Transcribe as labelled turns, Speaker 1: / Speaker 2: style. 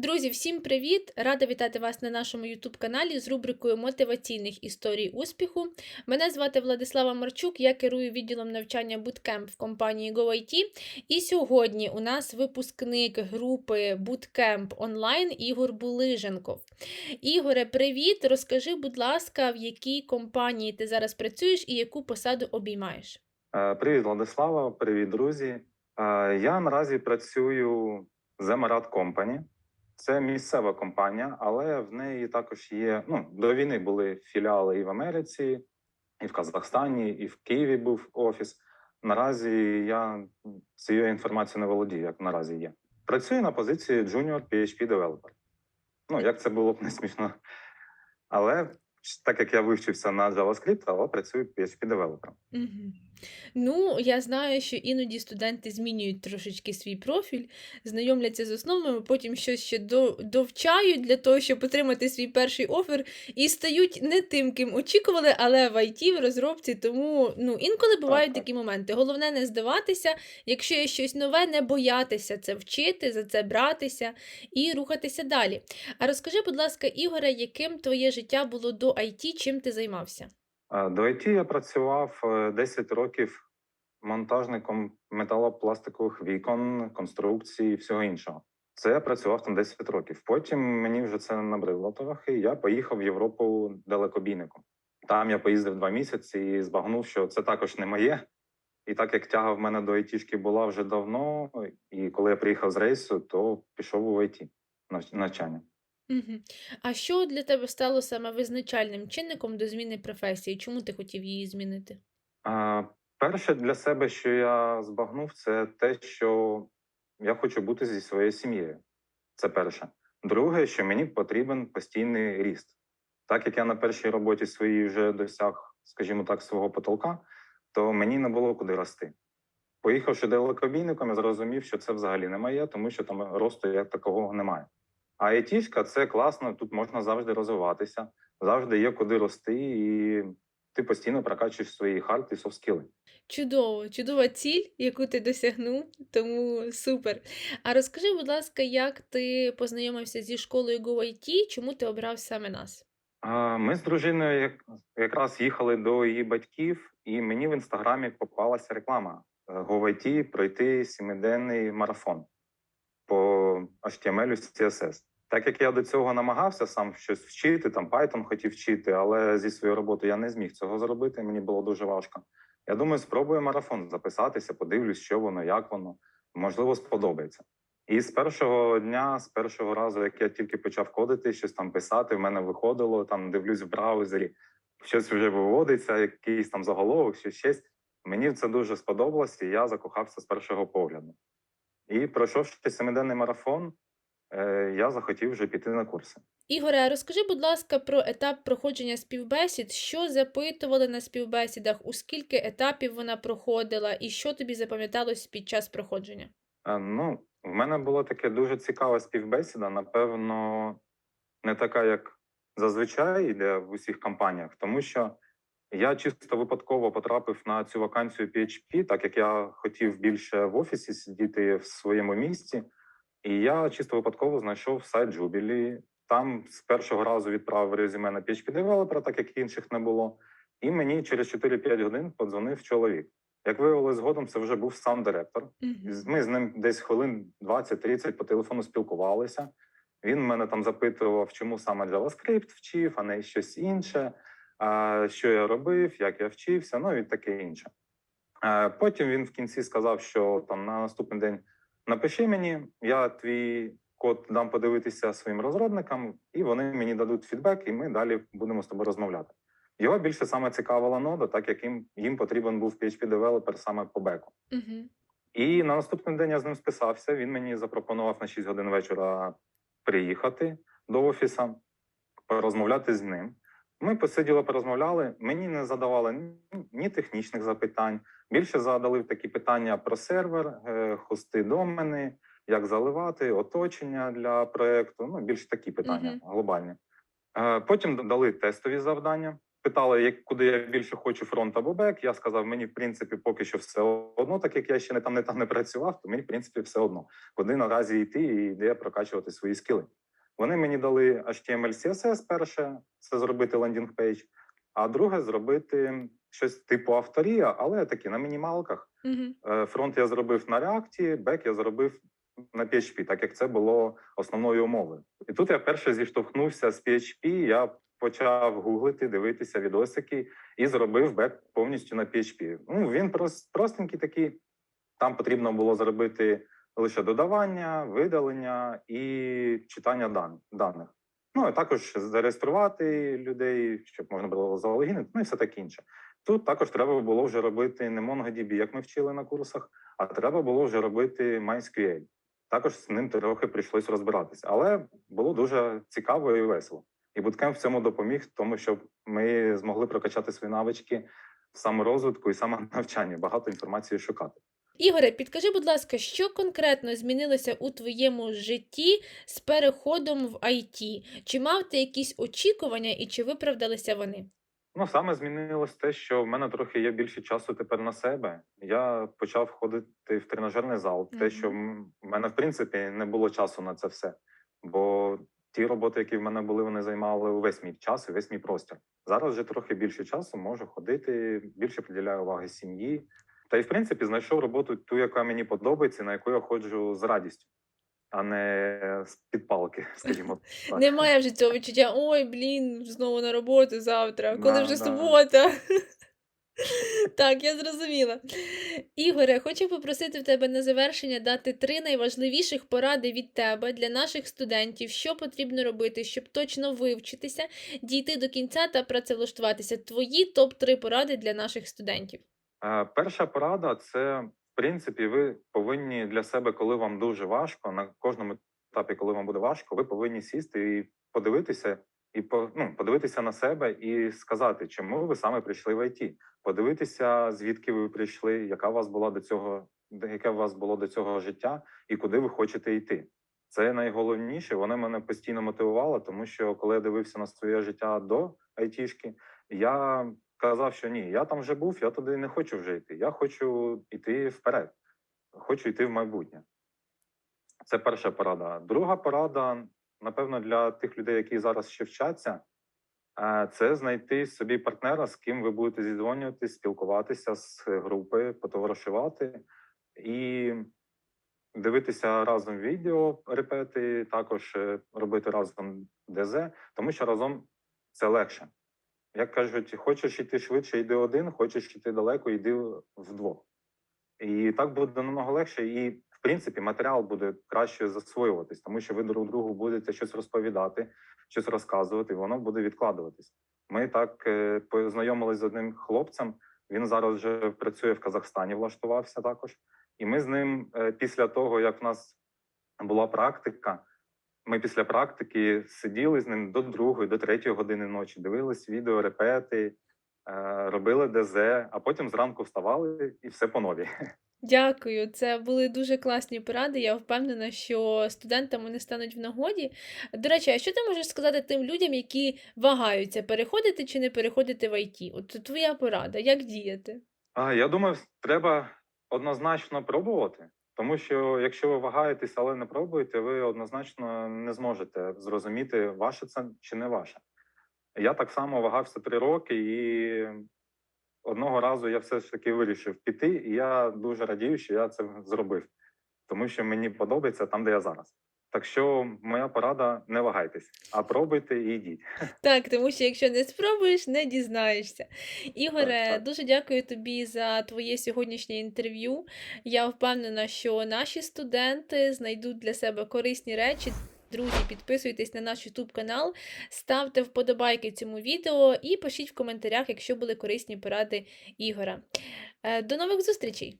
Speaker 1: Друзі, всім привіт! Рада вітати вас на нашому youtube каналі з рубрикою мотиваційних історій успіху. Мене звати Владислава Марчук, я керую відділом навчання Bootcamp в компанії GoIT. І сьогодні у нас випускник групи Bootcamp онлайн Ігор Булиженков. Ігоре, привіт! Розкажи, будь ласка, в якій компанії ти зараз працюєш і яку посаду обіймаєш?
Speaker 2: Е, Привіт, Владислава, привіт, друзі. Е, Я наразі працюю з Emerald Company. Це місцева компанія, але в неї також є. Ну, до війни були філіали і в Америці, і в Казахстані, і в Києві був офіс. Наразі я цією інформацією не володію, як наразі є. Працюю на позиції Junior PHP Developer. Ну, як це було б не смішно. Але так як я вивчився на JavaScript, але працюю PHP Developer.
Speaker 1: Угу. Ну, я знаю, що іноді студенти змінюють трошечки свій профіль, знайомляться з основами, потім щось ще довчають для того, щоб отримати свій перший офер, і стають не тим, ким очікували, але в IT, в розробці. Тому ну, інколи бувають
Speaker 2: так.
Speaker 1: такі моменти. Головне не здаватися, якщо є щось нове, не боятися це вчити, за це братися і рухатися далі. А розкажи, будь ласка, Ігоре, яким твоє життя було до IT, чим ти займався?
Speaker 2: До IT я працював е, 10 років монтажником металопластикових вікон, конструкцій і всього іншого. Це я працював там 10 років. Потім мені вже це набридло трохи. Я поїхав в Європу далекобійником. Там я поїздив два місяці і збагнув, що це також не моє. І так як тяга в мене до айтішки була вже давно, і коли я приїхав з рейсу, то пішов у IT навчання.
Speaker 1: Угу. А що для тебе стало саме визначальним чинником до зміни професії? Чому ти хотів її змінити?
Speaker 2: А, перше для себе, що я збагнув, це те, що я хочу бути зі своєю сім'єю. Це перше. Друге, що мені потрібен постійний ріст. Так як я на першій роботі своїй вже досяг, скажімо так, свого потолка, то мені не було куди рости. Поїхавши далекобійником, я зрозумів, що це взагалі не моє, тому що там росту як такого немає. А айтішка це класно, тут можна завжди розвиватися, завжди є куди рости, і ти постійно прокачуєш свої хард і софт-скіли.
Speaker 1: Чудово, чудова ціль, яку ти досягнув, тому супер. А розкажи, будь ласка, як ти познайомився зі школою GoIT, чому ти обрав саме нас?
Speaker 2: Ми з дружиною як, якраз їхали до її батьків, і мені в інстаграмі попалася реклама е, GoIT пройти сімиденний марафон по HTML, CSS. Так як я до цього намагався сам щось вчити, там Python хотів вчити, але зі своєю роботою я не зміг цього зробити. Мені було дуже важко. Я думаю, спробую марафон записатися, подивлюсь, що воно, як воно, можливо, сподобається. І з першого дня, з першого разу, як я тільки почав кодити, щось там писати, в мене виходило, там дивлюсь в браузері, щось вже виводиться, якийсь там заголовок, щось щось. Мені це дуже сподобалось, і я закохався з першого погляду. І пройшовши семиденний марафон, я захотів вже піти на курси.
Speaker 1: Ігоре, розкажи, будь ласка, про етап проходження співбесід, що запитували на співбесідах, у скільки етапів вона проходила, і що тобі запам'яталось під час проходження?
Speaker 2: Е, Ну, в мене була таке дуже цікава співбесіда. Напевно, не така, як зазвичай йде в усіх компаніях, тому що я чисто випадково потрапив на цю вакансію PHP, так як я хотів більше в офісі сидіти в своєму місці. І я чисто випадково знайшов сайт Jubilee. Там з першого разу відправив резюме на PHP девелопера, так як інших не було. І мені через 4-5 годин подзвонив чоловік. Як виявилось, згодом це вже був сам директор. Ми з ним десь хвилин 20-30 по телефону спілкувалися. Він мене там запитував, чому саме JavaScript вчив, а не щось інше, що я робив, як я вчився, ну і таке інше. Е, Потім він в кінці сказав, що там на наступний день напиши мені, я твій код дам подивитися своїм розробникам, і вони мені дадуть фідбек, і ми далі будемо з тобою розмовляти. Його більше саме цікавила нода, так як їм, їм потрібен був PHP-девелопер саме по беку.
Speaker 1: Угу.
Speaker 2: І на наступний день я з ним списався. Він мені запропонував на 6 годин вечора приїхати до офіса, порозмовляти з ним. Ми посиділи, порозмовляли. Мені не задавали ні, ні технічних запитань. Більше задали такі питання про сервер, е, хости домени, як заливати, оточення для проекту. Ну, більш такі питання
Speaker 1: Мгм.
Speaker 2: глобальні. Е, Потім дали тестові завдання. питали, як куди я більше хочу фронт або бек. Я сказав, мені в принципі поки що все одно, так як я ще не там не там не працював, то мені в принципі все одно, куди наразі йти і де прокачувати свої скіли. Вони мені дали HTML, CSS перше, це зробити лендінг пейдж, а друге зробити щось типу авторія, але таки на мінімалках.
Speaker 1: Угу.
Speaker 2: Фронт я зробив на React, бек я зробив на PHP, так як це було основною умовою. І тут я перше зіштовхнувся з PHP, я почав гуглити, дивитися відосики і зробив бек повністю на PHP. Ну, він прос- простенький такий. Там потрібно було зробити лише додавання, видалення і читання дан- даних. Ну, і також зареєструвати людей, щоб можна було залогінити, ну і все таке інше. Тут також треба було вже робити не MongoDB, як ми вчили на курсах, а треба було вже робити MySQL. Також з ним трохи прийшлось розбиратися, але було дуже цікаво і весело. І Bootcamp в цьому допоміг, тому щоб ми змогли прокачати свої навички в саморозвитку і самонавчанні, багато інформації шукати.
Speaker 1: Ігоре, підкажи, будь ласка, що конкретно змінилося у твоєму житті з переходом в IT? Чи мав ти якісь очікування і чи виправдалися вони?
Speaker 2: Ну, саме змінилось те, що в мене трохи є більше часу тепер на себе. Я почав ходити в тренажерний зал.
Speaker 1: Мгм.
Speaker 2: Те, що в мене в принципі не було часу на це все. Бо ті роботи, які в мене були, вони займали увесь мій час і весь мій простір. Зараз вже трохи більше часу можу ходити, більше приділяю уваги сім'ї. Та й в принципі знайшов роботу ту, яка мені подобається, на яку я ходжу з радістю, а не з підпалки, скажімо так.
Speaker 1: Немає вже цього відчуття, ой, блін, знову на роботу завтра, коли
Speaker 2: Да,
Speaker 1: вже
Speaker 2: да.
Speaker 1: субота. Так, я зрозуміла. Ігоре, хочу попросити в тебе на завершення дати три найважливіших поради від тебе для наших студентів, що потрібно робити, щоб точно вивчитися, дійти до кінця та працевлаштуватися. Твої топ-3 поради для наших студентів.
Speaker 2: Е, Перша порада це, в принципі, ви повинні для себе, коли вам дуже важко, на кожному етапі, коли вам буде важко, ви повинні сісти і подивитися, і ну, подивитися на себе і сказати, чому ви саме прийшли в ІТ. Подивитися, звідки ви прийшли, яка у вас була до цього, яке у вас було до цього життя, і куди ви хочете йти. Це найголовніше. Воно мене постійно мотивувало, тому що коли я дивився на своє життя до айтішки, я казав, що ні, я там вже був, я туди не хочу вже йти. Я хочу йти вперед, хочу йти в майбутнє. Це перша порада. Друга порада, напевно, для тих людей, які зараз ще вчаться, е, це знайти собі партнера, з ким ви будете зідзвонюватись, спілкуватися з групи, потоваришувати і дивитися разом відео, репети, також е, робити разом ДЗ, тому що разом це легше. Як кажуть, хочеш йти швидше, йди один, хочеш йти далеко, йди вдвох. І так буде намного легше, і в принципі матеріал буде краще засвоюватись, тому що ви друг другу будете щось розповідати, щось розказувати, і воно буде відкладуватись. Ми так е, познайомились з одним хлопцем. Він зараз вже працює в Казахстані, влаштувався також. І ми з ним е, після того, як в нас була практика, ми після практики сиділи з ним до другої, до третьої години ночі, дивились відео, репети, е, робили ДЗ, а потім зранку вставали і все по новій.
Speaker 1: Дякую, це були дуже класні поради. Я впевнена, що студентам вони стануть в нагоді. До речі, а що ти можеш сказати тим людям, які вагаються, переходити чи не переходити в ІТ? От твоя порада, як діяти?
Speaker 2: А, я думаю, треба однозначно пробувати, тому що якщо ви вагаєтесь, але не пробуєте, ви однозначно не зможете зрозуміти, ваше це чи не ваше. Я так само вагався три роки, і одного разу я все ж таки вирішив піти, і я дуже радію, що я це зробив, тому що мені подобається там, де я зараз. Так що моя порада не вагайтесь, а пробуйте і йдіть.
Speaker 1: Так, тому що якщо не спробуєш, не дізнаєшся. Ігоре,
Speaker 2: так.
Speaker 1: дуже дякую тобі за твоє сьогоднішнє інтерв'ю. Я впевнена, що наші студенти знайдуть для себе корисні речі. Друзі, підписуйтесь на наш YouTube канал, ставте вподобайки цьому відео і пишіть в коментарях, якщо були корисні поради Ігора. Е, До нових зустрічей!